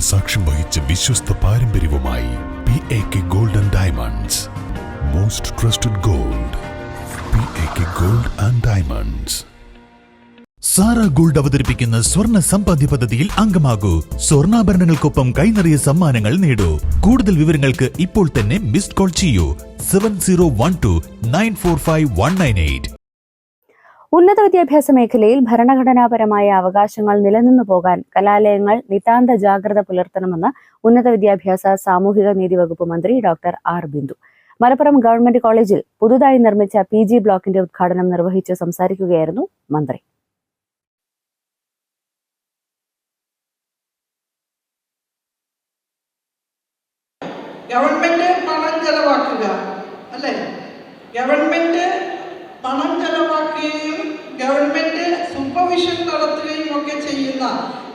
സാക്ഷ്യം വഹിച്ച വിശ്വസ്ത പാരമ്പര്യവുമായി P A K gold and diamonds most trusted gold P A K gold and diamonds Sara gold അവതരിപ്പിക്കുന്ന സ്വർണ സമ്പാദ്യ പദ്ധതിയിൽ അംഗമാകൂ. സ്വർണാഭരണങ്ങൾക്കൊപ്പം കൈനറിയ സമ്മാനങ്ങൾ നേടൂ. കൂടുതൽ വിവരങ്ങൾക്ക് ഇപ്പോൾ തന്നെ മിസ്ഡ് കോൾ ചെയ്യൂ. Seven zero one two nine four five one nine eight ഉന്നത വിദ്യാഭ്യാസ മേഖലയിൽ ഭരണഘടനാപരമായ അവകാശങ്ങൾ നിലനിന്നു പോകാൻ കലാലയങ്ങൾ നിതാന്ത ജാഗ്രത പുലർത്തണമെന്ന് ഉന്നത വിദ്യാഭ്യാസ സാമൂഹിക നീതി വകുപ്പ് മന്ത്രി doctor R Bindu. Malappuram government കോളേജിൽ പുതുതായി നിർമ്മിച്ച പി ജി ബ്ലോക്കിന്റെ ഉദ്ഘാടനം നിർവഹിച്ച് സംസാരിക്കുകയായിരുന്നു മന്ത്രി. ഗവൺമെന്റ് പണം ചെലവാക്കുക അല്ലേ? ഗവൺമെന്റ്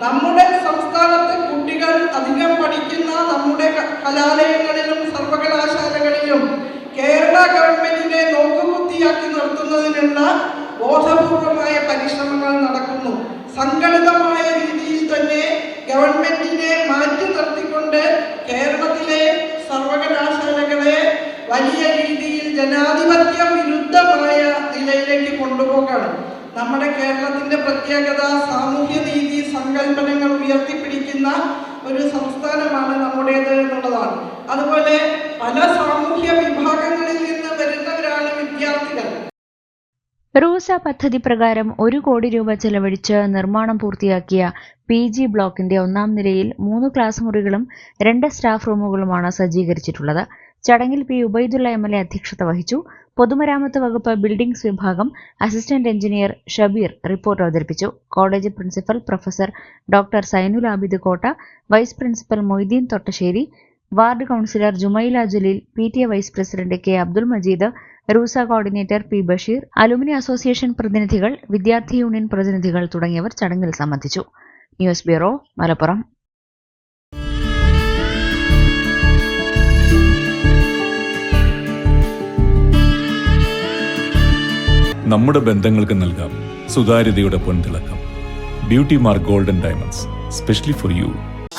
നമ്മുടെ സംസ്ഥാനത്തെ കുട്ടികൾ അധികം പഠിക്കുന്ന നമ്മുടെ കലാലയങ്ങളിലും സർവകലാശാലകളിലും കേരള ഗവൺമെന്റിനെ നോക്കുകുത്തിയാക്കി നിർത്തുന്നതിനുള്ള ബോധപൂർവമായ പരിശ്രമങ്ങൾ നടക്കുന്നു. സംഘടിതമായ രീതിയിൽ തന്നെ ഗവൺമെന്റിനെ കൊണ്ടുപോകണം നമ്മുടെ കേരളത്തിന്റെ പ്രത്യേകത സാമൂഹ്യ നീതി സങ്കല്പനങ്ങൾ ഉയർത്തിപ്പിടിക്കുന്ന ഒരു സംസ്ഥാനമാണ് നമ്മുടേത് എന്നുള്ളതാണ്. അതുപോലെ പല സാമൂഹ്യ വിഭാഗങ്ങളിൽ റൂസ പദ്ധതി പ്രകാരം ഒരു കോടി രൂപ ചെലവഴിച്ച് നിർമ്മാണം പൂർത്തിയാക്കിയ പി ജി ബ്ലോക്കിന്റെ ഒന്നാം നിലയിൽ മൂന്ന് ക്ലാസ് മുറികളും രണ്ട് സ്റ്റാഫ് റൂമുകളുമാണ് സജ്ജീകരിച്ചിട്ടുള്ളത്. ചടങ്ങിൽ P Ubaidullah M L A അധ്യക്ഷത വഹിച്ചു. പൊതുമരാമത്ത് വകുപ്പ് ബിൽഡിംഗ്സ് വിഭാഗം അസിസ്റ്റന്റ് എഞ്ചിനീയർ ഷബീർ റിപ്പോർട്ട് അവതരിപ്പിച്ചു. College principal professor doctor Zainul Abid Kotta vice principal Moideen Thottassery ward councillor Jumaila Jaleel P T A vice president K Abdul Majeed RUSA coordinator P Basheer alumni association പ്രതിനിധികൾ വിദ്യാർത്ഥി union പ്രതിനിധികൾ തുടങ്ങിയവർ ചടങ്ങിൽ സംബന്ധിച്ചു. News bureau Malappuram. നമ്മുടെ ബന്ധങ്ങൾക്ക് നൽകാം സുതാര്യതയുടെ പൊൻതിളക്കം. Beauty mark golden diamonds specially for you.